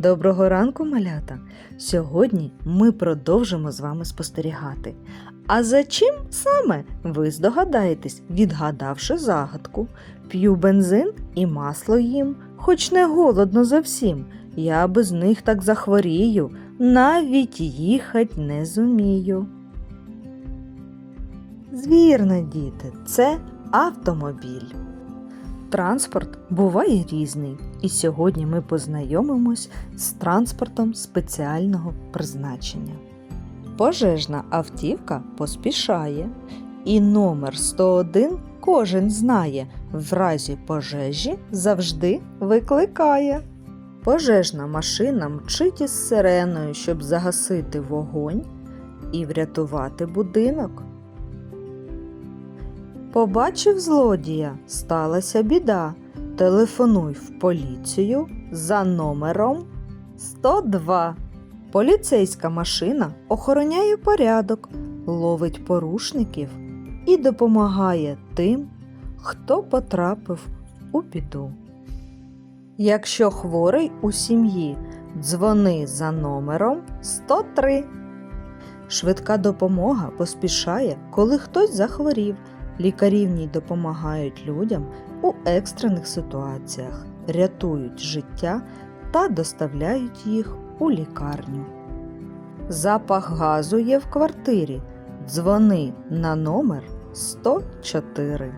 Доброго ранку, малята! Сьогодні ми продовжимо з вами спостерігати. А за чим саме ви здогадаєтесь, відгадавши загадку? П'ю бензин і масло їм, хоч не голодно зовсім. Я без них так захворію, навіть їхать не зумію. Звірно, діти, це автомобіль. Транспорт буває різний, і сьогодні ми познайомимось з транспортом спеціального призначення. Пожежна автівка поспішає, і номер 101 кожен знає, в разі пожежі завжди викликає. Пожежна машина мчить із сиреною, щоб загасити вогонь і врятувати будинок. Побачив злодія, сталася біда. Телефонуй в поліцію за номером 102. Поліцейська машина охороняє порядок, ловить порушників і допомагає тим, хто потрапив у біду. Якщо хворий у сім'ї, дзвони за номером 103. Швидка допомога поспішає, коли хтось захворів. Лікарі в ній допомагають людям у екстрених ситуаціях, рятують життя та доставляють їх у лікарню. Запах газу є в квартирі. Дзвони на номер 104.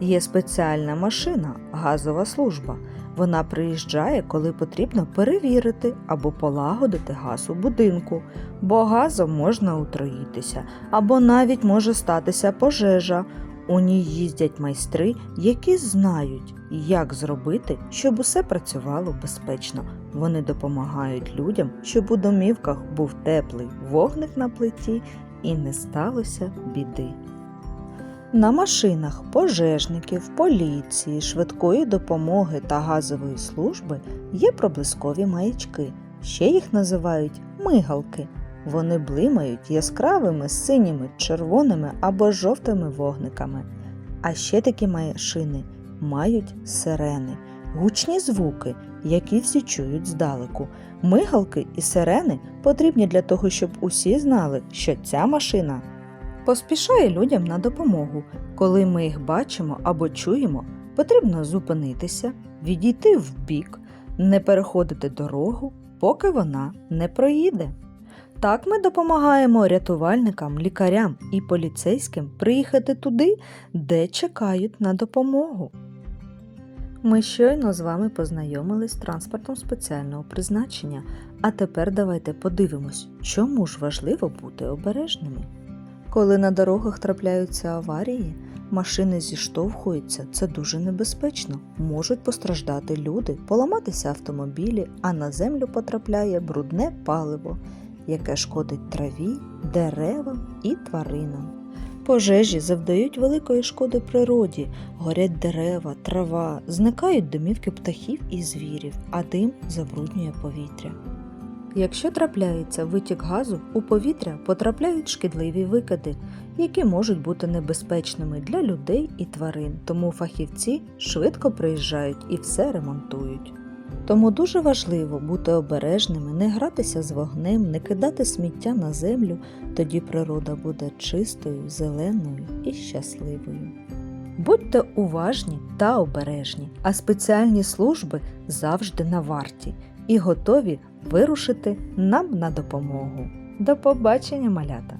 Є спеціальна машина, газова служба. Вона приїжджає, коли потрібно перевірити або полагодити газ у будинку, бо газом можна отруїтися, або навіть може статися пожежа. У ній їздять майстри, які знають, як зробити, щоб усе працювало безпечно. Вони допомагають людям, щоб у домівках був теплий вогник на плиті і не сталося біди. На машинах пожежників, поліції, швидкої допомоги та газової служби є проблискові маячки. Ще їх називають мигалки. Вони блимають яскравими синіми, червоними або жовтими вогниками. А ще такі машини мають сирени, гучні звуки, які всі чують здалеку. Мигалки і сирени потрібні для того, щоб усі знали, що ця машина поспішає людям на допомогу. Коли ми їх бачимо або чуємо, потрібно зупинитися, відійти вбік, не переходити дорогу, поки вона не проїде. Так ми допомагаємо рятувальникам, лікарям і поліцейським приїхати туди, де чекають на допомогу. Ми щойно з вами познайомились з транспортом спеціального призначення, а тепер давайте подивимось, чому ж важливо бути обережними. Коли на дорогах трапляються аварії, машини зіштовхуються, це дуже небезпечно. Можуть постраждати люди, поламатися автомобілі, а на землю потрапляє брудне паливо яке шкодить траві, деревам і тваринам. Пожежі завдають великої шкоди природі, горять дерева, трава, зникають домівки птахів і звірів, а дим забруднює повітря. Якщо трапляється витік газу, у повітря потрапляють шкідливі викиди, які можуть бути небезпечними для людей і тварин, тому фахівці швидко приїжджають і все ремонтують. Тому дуже важливо бути обережними, не гратися з вогнем, не кидати сміття на землю, тоді природа буде чистою, зеленою і щасливою. Будьте уважні та обережні, а спеціальні служби завжди на варті і готові вирушити нам на допомогу. До побачення, малята!